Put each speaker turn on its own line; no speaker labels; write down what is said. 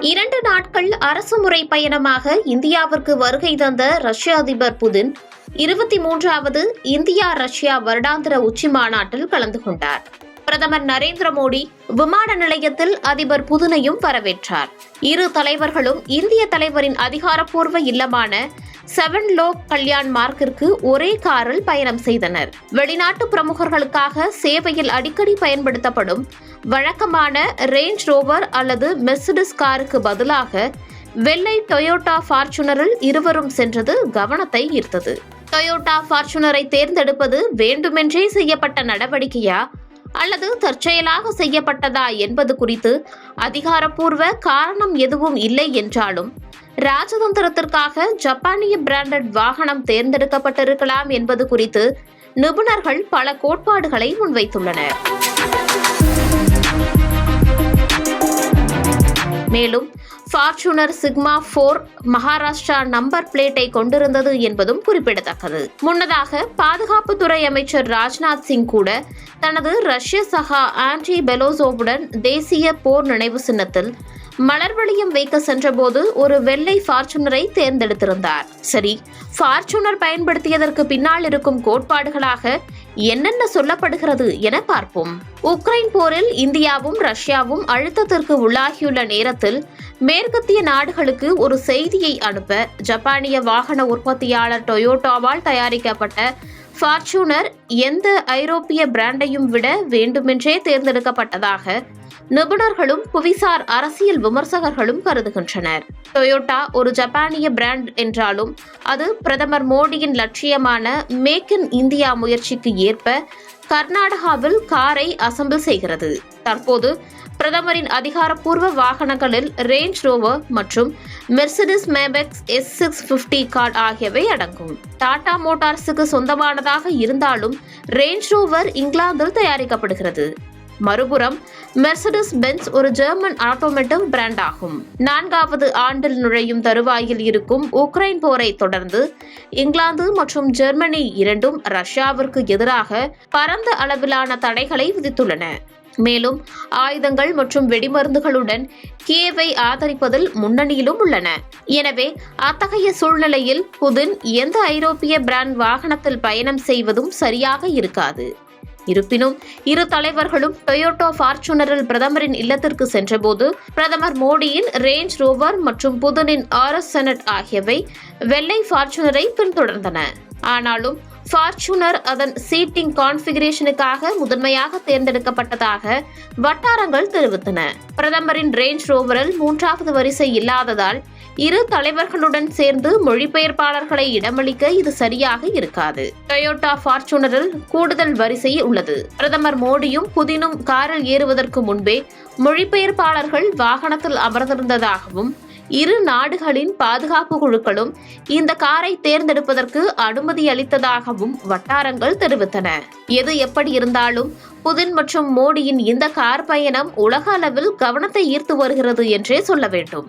இரண்டு நாட்கள் அரசு முறை பயணமாக இந்தியாவிற்கு வருகை தந்த ரஷ்ய அதிபர் புதின் இருபத்தி மூன்றாவது இந்தியா ரஷ்யா வருடாந்திர உச்சி மாநாட்டில் கலந்து கொண்டார். பிரதமர் நரேந்திர மோடி விமான நிலையத்தில் அதிபர் புதினையும் வரவேற்றார். இரு தலைவர்களும் இந்திய தலைவரின் அதிகாரப்பூர்வ இல்லமான செவன் லோக் கல்யாண் மார்க்கிற்கு ஒரே காரில் பயணம் செய்தனர். வெளிநாட்டு பிரமுகர்களுக்காக சேவையில் அடிக்கடி பயன்படுத்தப்படும் வழக்கமான ரேஞ்ச் ரோவர் அல்லது மெர்சிடிஸ் காருக்கு பதிலாக வெள்ளை டொயோட்டா ஃபார்ச்சுனரில் இருவரும் சென்றது கவனத்தை ஈர்த்தது. டொயோட்டா ஃபார்ச்சுனரை தேர்ந்தெடுப்பது வேண்டுமென்றே செய்யப்பட்ட நடவடிக்கையா? அல்லது தற்செயலாக செய்யப்பட்டதா என்பது குறித்து அதிகாரப்பூர்வ காரணம் எதுவும் இல்லை என்றாலும் ராஜதந்திரத்திற்காக ஜப்பானிய பிராண்டட் வாகனம் தேர்ந்தெடுக்கப்பட்டிருக்கலாம் என்பது குறித்து நிபுணர்கள் பல கோட்பாடுகளை முன்வைத்துள்ளனர். மேலும் Fortuner Sigma four Maharashtra number பிளேட்டை கொண்டிருந்தது என்பதும் குறிப்பிடத்தக்கது. முன்னதாக பாதுகாப்புத்துறை அமைச்சர் ராஜ்நாத் சிங் கூட தனது ரஷ்ய சகா ஆண்ட்ரி பெலோசோவுடன் தேசிய போர் நினைவு சின்னத்தில் மலர்வளியம் வைக்க சென்றபோது ஒரு வெள்ளை ஃபார்ச்சுனரை தேர்ந்தெடுத்திருந்தார். சரி ஃபார்ச்சுனர் பயன்படுத்தியதற்கு பின்னால் இருக்கும் கோட்பாடுகளாக என்னென்ன சொல்லப்படுகிறது என பார்ப்போம். உக்ரைன் போரில் இந்தியாவும் ரஷ்யாவும் அழுத்தத்திற்கு உள்ளாகியுள்ள நேரத்தில் மேற்கத்திய நாடுகளுக்கு ஒரு செய்தியை அனுப்ப ஜப்பானிய வாகன உற்பத்தியாளர் டொயோட்டோவால் தயாரிக்கப்பட்ட ஃபார்ச்சூனர் எந்த ஐரோப்பிய பிராண்டையும் விட வேண்டுமென்றே தேர்ந்தெடுக்கப்பட்டதாக நிபுணர்களும் புவிசார் அரசியல் விமர்சகர்களும் கருதுகின்றனர். டொயோட்டா ஒரு ஜப்பானிய பிராண்ட் என்றாலும் அது பிரதமர் மோடியின் லட்சியமான மேக் இன் இந்தியா முயற்சிக்கு ஏற்ப கர்நாடகாவில் காரை அசம்பிள் செய்கிறது. தற்போது பிரதமரின் அதிகாரப்பூர்வ வாகனங்களில் ரேஞ்ச் ரோவர் மற்றும் Mercedes Maybach S six fifty car ஆகியவை அடங்கும். டாடா மோட்டார்ஸுக்கு சொந்தமானதாக இருந்தாலும் ரேஞ்ச் ரோவர் இங்கிலாந்தில் தயாரிக்கப்படுகிறது. மறுபுறம் மெர்சடிஸ் பென்ஸ் ஒரு ஜெர்மன் ஆட்டோமேட்டிவ் பிராண்ட் ஆகும். நான்காவது ஆண்டில் நுழையும் தருவாயில் இருக்கும் உக்ரைன் போரை தொடர்ந்து இங்கிலாந்து மற்றும் ஜெர்மனி இரண்டும் ரஷ்யாவிற்கு எதிராக பரந்த அளவிலான தடைகளை விதித்துள்ளன. மேலும் ஆயுதங்கள் மற்றும் வெடிமருந்துகளுடன் கியேவை ஆதரிப்பதில் முன்னணியிலும் உள்ளன. எனவே அத்தகைய சூழ்நிலையில் புதின் எந்த ஐரோப்பிய பிராண்ட் வாகனத்தில் பயணம் செய்வதும் சரியாக இருக்காது. இருப்பினும் இரு தலைவர்களும் டொயோட்டோ ஃபார்ச்சூனரில் பிரதமரின் இல்லத்திற்கு சென்றபோது பிரதமர் மோடியின் ரேஞ்ச் ரோவர் மற்றும் புதனின் ஆர்எஸ் செனட் ஆகியவை வெள்ளை ஃபார்ச்சுனரை பின்தொடர்ந்தன. ஆனாலும் ஃபார்ச்சுனர் அதன் சீட்டிங் கான்பிகரேஷனுக்காக முதன்மையாக தேர்ந்தெடுக்கப்பட்டதாக வட்டாரங்கள் தெரிவித்தன. பிரதமரின் ரேஞ்ச் ரோவரில் மூன்றாவது வரிசை இல்லாததால் இரு தலைவர்களுடன் சேர்ந்து மொழிபெயர்ப்பாளர்களை இடமளிக்க இது சரியாக இருக்காது. டொயோட்டா ஃபார்ச்சுனரில் கூடுதல் வரிசை உள்ளது. பிரதமர் மோடியும் புதினும் காரில் ஏறுவதற்கு முன்பே மொழிபெயர்ப்பாளர்கள் வாகனத்தில் அமர்ந்திருந்ததாகவும் இரு நாடுகளின் பாதுகாப்பு குழுக்களும் இந்த காரை தேர்ந்தெடுப்பதற்கு அனுமதி அளித்ததாகவும் வட்டாரங்கள் தெரிவித்தன. எது எப்படி இருந்தாலும் புதின் மற்றும் மோடியின் இந்த கார் பயணம் உலக அளவில் கவனத்தை ஈர்த்து வருகிறது என்றே சொல்ல வேண்டும்.